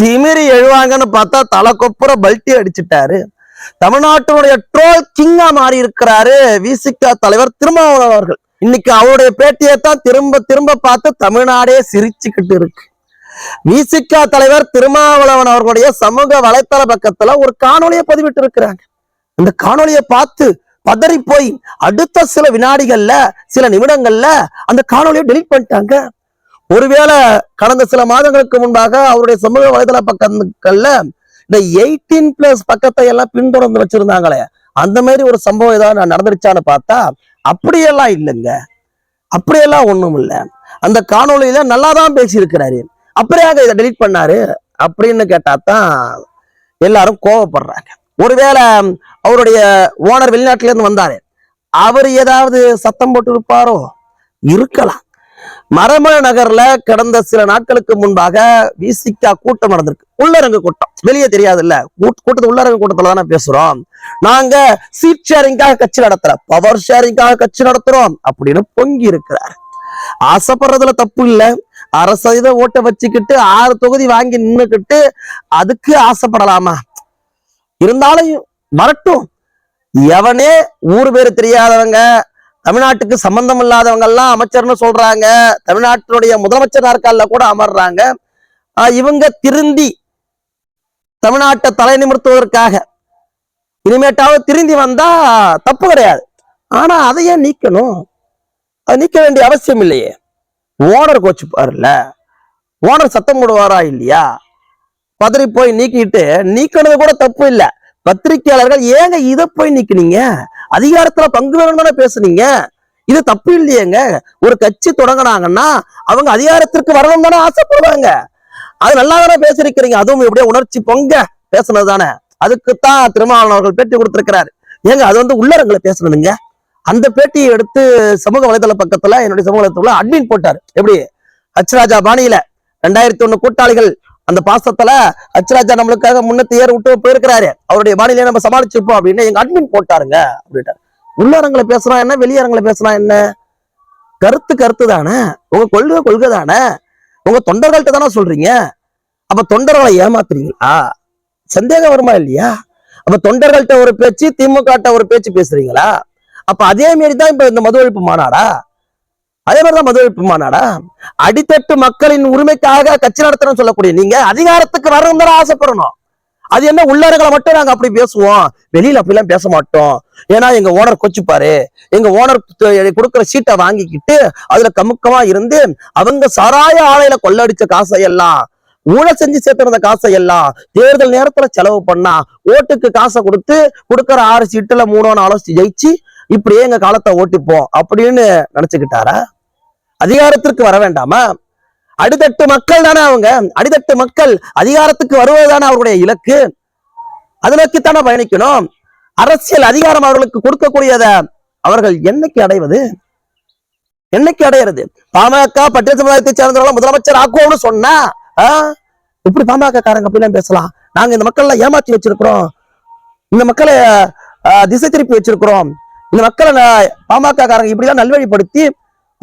திமிரி எழுவாங்கன்னு பார்த்தா தலை கொப்புற பல்ட்டி அடிச்சிட்டாரு. தமிழ்நாட்டினுடைய ட்ரோல் கிங்கா மாறி இருக்கிறாரு விசிகா தலைவர் திருமாவளவன் அவர்கள். இன்னைக்கு அவருடைய பேட்டியை தான் திரும்ப திரும்ப பார்த்து தமிழ்நாடே சிரிச்சுக்கிட்டு இருக்கு. விசிகா தலைவர் திருமாவளவன் அவர்களுடைய சமூக வலைத்தள பக்கத்துல ஒரு காணொலியை பதிவிட்டு இருக்கிறாங்க இந்த காணொலியை பார்த்து பதறி போய் அடுத்த சில வினாடிகள்ல சில நிமிடங்கள்ல அந்த காணொலியை டெலீட் பண்ணிட்டாங்க. ஒருவேளை கடந்த சில மாதங்களுக்கு முன்பாக அவருடைய சமூக வலைதள பக்கங்கள்ல இந்த எயிட்டீன் பிளஸ் பக்கத்தை எல்லாம் பின்தொடர்ந்து வச்சிருந்தாங்களே. அந்த மாதிரி ஒரு சம்பவம் ஏதாவது நடந்துருச்சான்னு பார்த்தா அப்படியெல்லாம் இல்லைங்க. அப்படியெல்லாம் ஒண்ணும் இல்லை. அந்த காணொளியில நல்லா தான் பேசியிருக்கிறாரு. அப்படியாக இதை டெலீட் பண்ணாரு அப்படின்னு கேட்டா தான் எல்லாரும் கோவப்படுறாங்க. ஒருவேளை அவருடைய ஓனர் வெளிநாட்டிலேருந்து வந்தாரு. அவர் ஏதாவது சத்தம் போட்டு இருப்பாரோ இருக்கலாம். மரமல நகர்ல கடந்த சில நாட்களுக்கு முன்பாக விசிகா கூட்டம் நடந்திருக்கு. உள்ளரங்கு கூட்டம். வெளியே தெரியாது இல்ல கூட்டத்து உள்ளரங்கு கூட்டத்துல தானே பேசுறோம். நாங்க சீட் ஷேரிங்காக கட்சி நடத்துறோம். பவர் ஷேரிங்காக கட்சி நடத்துறோம். அப்படின்னு பொங்கி இருக்கிறார். ஆசைப்படுறதுல தப்பு இல்ல. அரை சதவீத ஓட்டை வச்சுக்கிட்டு ஆறு தொகுதி வாங்கி நின்னுக்கிட்டு அதுக்கு ஆசைப்படலாமா? இருந்தாலும் வரட்டும். எவனே ஊர் பேரு தெரியாதவங்க தமிழ்நாட்டுக்கு சம்பந்தம் இல்லாதவங்க எல்லாம் அமைச்சர்னு சொல்றாங்க. தமிழ்நாட்டினுடைய முதலமைச்சர் நாற்காலில் கூட அமர்றாங்க. இவங்க திருந்தி தமிழ்நாட்டை தலை நிமிர்த்துவதற்காக. இனிமேட்டாவது திருந்தி வந்தா தப்பு கிடையாது. ஆனா அதை ஏன் நீக்கணும்? அது நீக்க வேண்டிய அவசியம் இல்லையே. ஓனர் கோச்சுப்பாருல்ல ஓனர் சத்தம் போடுவாரா இல்லையா? பதறி போய் நீக்கிட்டு நீக்கினது கூட தப்பு இல்லை. பத்திரிகையாளர்கள் ஏங்க இதை போய் நீக்கினீங்க? அதிகாரத்துல பங்கு வேணும் தானே பேசுனீங்க? இது தப்பு இல்லையேங்க. ஒரு கட்சி தொடங்குனாங்கன்னா அவங்க அதிகாரத்திற்கு வரணும் தானே ஆசைப்படுவாங்க. அது நல்லா தானே பேசிருக்கிறீங்க அதுவும் எப்படியோ உணர்ச்சி பொங்க பேசுனது தானே அதுக்குத்தான் திருமாவளவன் அவர்கள் பேட்டி கொடுத்திருக்கிறாரு. ஏங்க அது வந்து உள்ளரங்களை பேசணுங்க அந்த பேட்டியை எடுத்து சமூக வலைதள பக்கத்துல என்னுடைய சமூக வலைதளத்துல அட்மின் போட்டாரு. எப்படி? ஹச்ராஜா பாணியில. ரெண்டாயிரத்தி ஒண்ணு கூட்டாளிகள் அந்த பாசத்துல அச்சராஜா நம்மளுக்காக முன்னத்து ஏற விட்டு போயிருக்கிறாரு. அவருடைய பாணியில நம்ம சமாளிச்சிருப்போம் அப்படின்னு எங்க அட்மின் போட்டாருங்க அப்படின்ட்டாரு. உள்ளரங்களை பேசுறான் என்ன வெளியரங்களை பேசுறான் என்ன? கருத்து கருத்து தானே. உங்க கொள்கை கொள்கை தானே. உங்க தொண்டர்கள்ட்ட தானே சொல்றீங்க. அப்ப தொண்டர்களை ஏமாத்துறீங்களா? சந்தேகம் வருமா இல்லையா? அப்ப தொண்டர்கள்ட்ட ஒரு பேச்சு திமுக ஒரு பேச்சு பேசுறீங்களா? அப்ப அதே மாரி தான் இப்ப இந்த மது ஒழிப்பு மாநாடா? அதே மாதிரிதான் மதுரை மாநாடா அடித்தட்டு மக்களின் உரிமைக்காக கட்சி நடத்தணும் சொல்லக்கூடிய நீங்க அதிகாரத்துக்கு வரணும் தானே ஆசைப்படணும். அது என்ன உள்ளரங்களை மட்டும் நாங்க அப்படி பேசுவோம்? வெளியில அப்படிலாம் பேச மாட்டோம். ஏன்னா எங்க ஓனர் கொச்சுப்பாரு. எங்க ஓனர் கொடுக்குற சீட்டை வாங்கிக்கிட்டு அதுல கமுக்கமா இருந்து அவங்க சராய ஆலையில கொள்ளடிச்ச காசை எல்லாம் ஊழல் செஞ்சு சேர்த்திருந்த காசை எல்லாம் தேர்தல் நேரத்துல செலவு பண்ணா ஓட்டுக்கு காசை கொடுத்து கொடுக்குற ஆறு சீட்டுல மூணோ நாலோ ஜெயிச்சு இப்படியே எங்க காலத்தை ஓட்டிப்போம் அப்படின்னு நினைச்சுக்கிட்டாரா? அதிகாரத்திற்கு வர வேண்டாமா? அடித்தட்டு மக்கள் தானே அவங்க? அடித்தட்டு மக்கள் அதிகாரத்துக்கு வருவதுதானே அவருடைய இலக்கு? அது நோக்கித்தானே பயணிக்கணும்? அரசியல் அதிகாரம் அவர்களுக்கு கொடுக்கக்கூடியத அவர்கள் என்னைக்கு அடைவது? என்னைக்கு அடையிறது? பாமக பட்டியல் சமுதாயத்தை சேர்ந்தவர்கள் முதலமைச்சர் ஆக்குவோம்னு சொன்னா இப்படி பாமக காரங்க அப்படிலாம் பேசலாம். நாங்க இந்த மக்கள் ஏமாத்தி வச்சிருக்கிறோம். இந்த மக்களை திசை திருப்பி வச்சிருக்கிறோம். இந்த மக்களை பாமக காரங்க இப்படிலாம் நல்வழிப்படுத்தி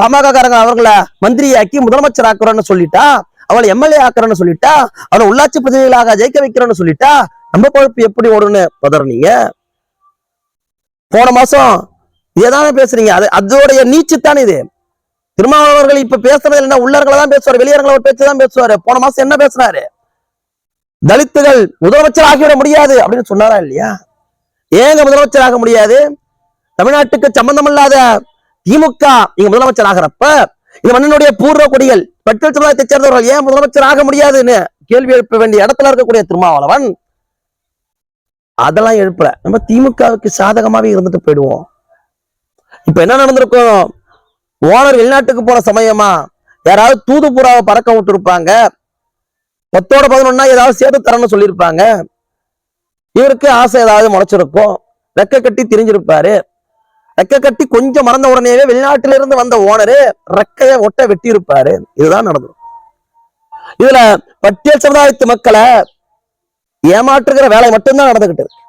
பாமக காரங்க அவர்களை மந்திரியாக்கி முதலமைச்சர் ஆக்குறோன்னு சொல்லிட்டா அவளை எம்எல்ஏ ஆக்குறேன்னு சொல்லிட்டா அவளை உள்ளாட்சி பிரதிநிதிகளாக ஜெயிக்க வைக்கிறோன்னு சொல்லிட்டா நம்ம பொழப்பு எப்படி ஓடுன்னு பதறீங்க போன மாசம் இதானே பேசுறீங்க. அது அதோடைய நீச்சுத்தானே இது. திருமாவளவர்கள் இப்ப பேசுறது என்ன உள்ளர்களை தான் பேசுவார் வெளியரங்களை பேச்சு தான் பேசுவாரு. போன மாசம் என்ன பேசுறாரு தலித்துகள் முதலமைச்சர் ஆகிவிட முடியாது அப்படின்னு சொன்னாரா இல்லையா? ஏங்க முதலமைச்சர் ஆக முடியாது? தமிழ்நாட்டுக்கு சம்பந்தமில்லாத திமுக நீங்க முதலமைச்சர் ஆகிறப்ப இந்த மன்னனுடைய பூர்வ கொடிகள் பட்டியல் சமுதாயத்தை சேர்ந்தவர்கள் ஏன் முதலமைச்சர் ஆக முடியாதுன்னு கேள்வி எழுப்ப வேண்டிய இடத்துல இருக்கக்கூடிய திருமாவளவன் அதெல்லாம் எழுப்பல. நம்ம திமுகவுக்கு சாதகமாவே இருந்துட்டு போயிடுவோம். இப்ப என்ன நடந்திருக்கும்? ஓனர் வெளிநாட்டுக்கு போன சமயமா யாராவது தூதுபுறாவை பறக்க விட்டு இருப்பாங்க பத்தோட பதினொன்னா ஏதாவது சேர்த்து தரணும்னு சொல்லியிருப்பாங்க. இவருக்கு ஆசை ஏதாவது முளைச்சிருக்கும். ரெக்க கட்டி திரிஞ்சிருப்பாரு. ரெக்க கட்டி கொஞ்சம் மறந்த உடனேவே வெளிநாட்டில இருந்து வந்த ஓனரு ரெக்கைய ஒட்ட வெட்டி இருப்பாரு இதுதான் நடந்தது. இதுல பட்டியல் சமுதாயத்து மக்களை ஏமாற்றுகிற வேலை மட்டும்தான் நடந்துகிட்டு இருக்கு.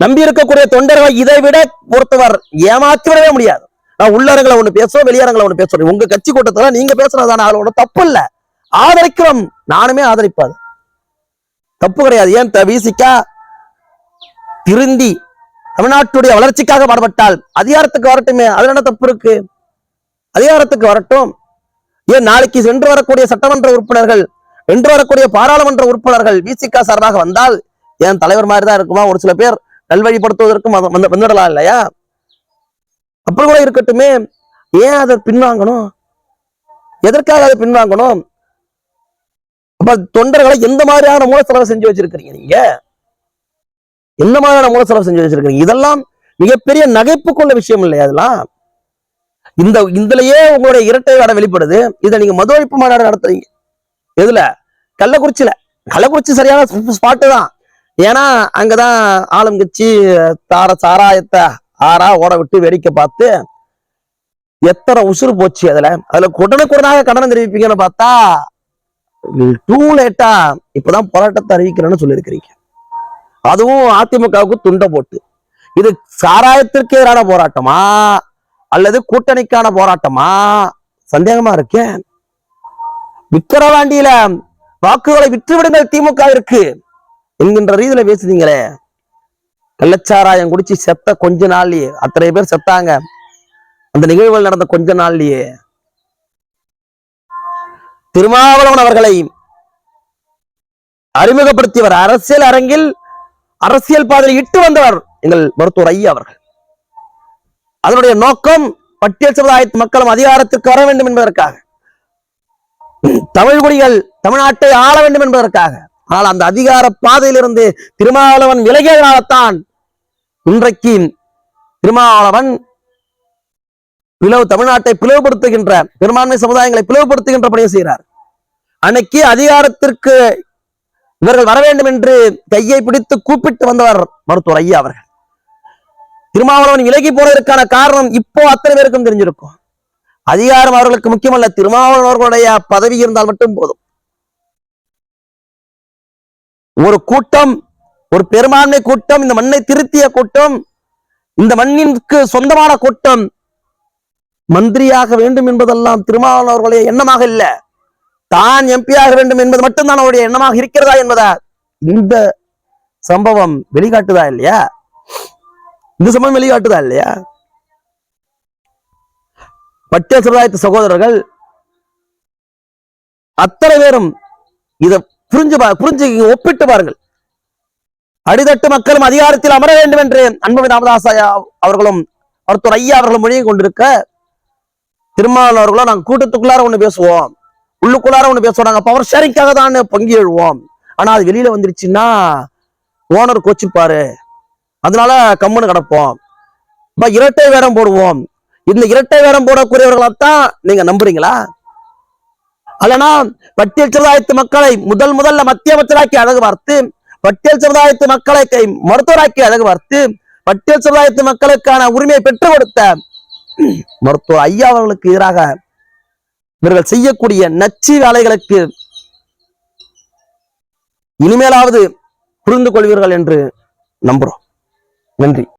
நம்பி இருக்கக்கூடிய தொண்டர்கள் இதை விட பொறுத்தவர் ஏமாற்றி விடவே முடியாது. நான் உள்ளரங்களை ஒண்ணு பேசுவோம் வெளியரங்களை ஒண்ணு பேசுறேன் உங்க கட்சி கூட்டத்துல நீங்க பேசுறதான ஆளோட தப்பு இல்ல. ஆதரிக்கிறோம். நானுமே ஆதரிப்பாது தப்பு கிடையாது. ஏன் விசிக்கா? திருந்தி. தமிழ்நாட்டுடைய வளர்ச்சிக்காக பாடுபட்டால் அதிகாரத்துக்கு வரட்டுமே. அதில் என்ன தப்பு இருக்கு? அதிகாரத்துக்கு வரட்டும். ஏன் நாளைக்கு சென்று வரக்கூடிய சட்டமன்ற உறுப்பினர்கள் வென்று வரக்கூடிய பாராளுமன்ற உறுப்பினர்கள் விசிகா சார்பாக வந்தால் ஏன் தலைவர் மாதிரி தான் இருக்குமா? ஒரு சில பேர் நல்வழிப்படுத்துவதற்கும் வந்துடலாம் இல்லையா? அப்படி கூட இருக்கட்டுமே. ஏன் அதை பின்வாங்கணும்? எதற்காக அதை பின்வாங்கணும்? அப்ப தொண்டர்களை எந்த மாதிரியான மூல செலவு செஞ்சு வச்சிருக்கிறீங்க நீங்க? எந்த மாதிரியான மூல செலவு செஞ்சு வச்சிருக்கீங்க இதெல்லாம் மிகப்பெரிய நகைப்புக்குள்ள விஷயம் இல்லையா அதெல்லாம் இந்த இதுலயே உங்களுடைய இரட்டை வேட வெளிப்படுது. இதை நீங்க மது ஒழிப்பு மாநாடு நடத்துறீங்க. எதுல? கள்ளக்குறிச்சியில. கள்ளக்குறிச்சி சரியான ஸ்பாட்டு தான். ஏன்னா அங்கதான் ஆளுங்கட்சி தார சாராயத்தை ஆறா ஓட விட்டு வேடிக்கை பார்த்து எத்தனை உசுறு போச்சு அதுல? அதுல உடனுக்குடனாக கடனம் தெரிவிப்பீங்கன்னு பார்த்தா டூ லேட்டா இப்பதான் போராட்டத்தை அறிவிக்கிறேன்னு சொல்லியிருக்கிறீங்க. அதுவும் அதிமுகவுக்கு துண்டை போட்டு. இது சாராயத்திற்கு எதிரான போராட்டமா? அல்லது கூட்டணிக்கான போராட்டமா? சந்தேகமா இருக்கேன் விக்கிரவாண்டியில வாக்குகளை விற்றுவிடுங்கள் திமுக இருக்கு என்கின்ற ரீதியில பேசுனீங்களே. கள்ளச்சாராயம் குடிச்சு செத்த கொஞ்ச நாள்லயே அத்தனை பேர் செத்தாங்க. அந்த நிகழ்வுகள் நடந்த கொஞ்ச நாள்லயே. திருமாவளவன் அவர்களை அறிமுகப்படுத்தியவர் அரசியல் அரங்கில் அரசியல் பாதையில் இட்டு வந்தவர் எங்கள் மருத்துவர் ஐயா அவர்கள். அதனுடைய நோக்கம் பட்டியல் சமுதாயத்து மக்களும் அதிகாரத்திற்கு வர வேண்டும் என்பதற்காக. தமிழ் குடிகள் தமிழ்நாட்டை ஆள வேண்டும் என்பதற்காக. ஆனால் அந்த அதிகார பாதையிலிருந்து திருமாவளவன் விலகியதனால்தான் இன்றைக்கு திருமாவளவன் பிளவு தமிழ்நாட்டை பிளவுபடுத்துகின்ற பெரும்பான்மை சமுதாயங்களை பிளவுபடுத்துகின்ற பணியை செய்கிறார். அன்னைக்கு அதிகாரத்திற்கு இவர்கள் வர வேண்டும் என்று கையை பிடித்து கூப்பிட்டு வந்தவர் மருத்துவர் ஐயா அவர்கள். திருமாவளவன் விலகி போனதற்கான காரணம் இப்போ அத்தனை பேருக்கும் தெரிஞ்சிருக்கும். அதிகாரம் அவர்களுக்கு முக்கியமல்ல திருமாவளவன் அவர்களுடைய பதவி இருந்தால் மட்டும் போதும். ஒரு கூட்டம் ஒரு பெரும்பான்மை கூட்டம் இந்த மண்ணை திருத்திய கூட்டம் இந்த மண்ணிற்கு சொந்தமான கூட்டம் மந்திரியாக வேண்டும் என்பதெல்லாம் திருமாவளவன் அவர்களுடைய எண்ணமாக இல்லை. தான் எம்பி ஆக வேண்டும் என்பது மட்டும்தான் அவருடைய எண்ணமாக இருக்கிறதா என்பதா இந்த சம்பவம் வெளிக்காட்டுதா இல்லையா? இந்த சம்பவம் வெளிக்காட்டுதா இல்லையா? பட்டியல் சமுதாயத்து சகோதரர்கள் அத்தனை பேரும் இதை புரிஞ்சு புரிஞ்சு ஒப்பிட்டு பாருங்கள். அடிதட்டு மக்களும் அதிகாரத்தில் அமர வேண்டும் என்று அன்புமணி ராமதாஸ் அவர்களும் மருத்துவர் ஐயா அவர்களும் மொழியை கொண்டிருக்க திருமாவளவர்களும் நாங்கள் கூட்டத்துக்குள்ளார ஒன்று பேசுவோம். உள்ளுக்குள்ளார ஒண்ணு பேச சொல்றாங்க. பவர் ஷேரிங்காக தான் பங்கு எழுவோம். ஆனா அது வெளியில வந்துருச்சுன்னா ஓனர் கோச்சிப்பாரு. அதனால கம்முன்னு கிடப்போம். இப்ப இரட்டை வேடம் போடுவோம். இந்த இரட்டை வேடம் போடக்கூடியவர்களைத்தான் நீங்க நம்புறீங்களா? அல்லனா பட்டியல் சமுதாயத்து மக்களை முதல் முதல்ல மத்திய அமைச்சராக்கி அழகு பார்த்து பட்டியல் சமுதாயத்து மக்களை கை மருத்துவராக்கி அழகு பார்த்து பட்டியல் சமுதாயத்து மக்களுக்கான உரிமையை பெற்றுக் கொடுத்த மருத்துவர் ஐயா அவர்களுக்கு எதிராக இவர்கள் செய்யக்கூடிய நச்சு வேலைகளுக்கு இனிமேலாவது புரிந்து கொள்வீர்கள் என்று நம்புறோம். நன்றி.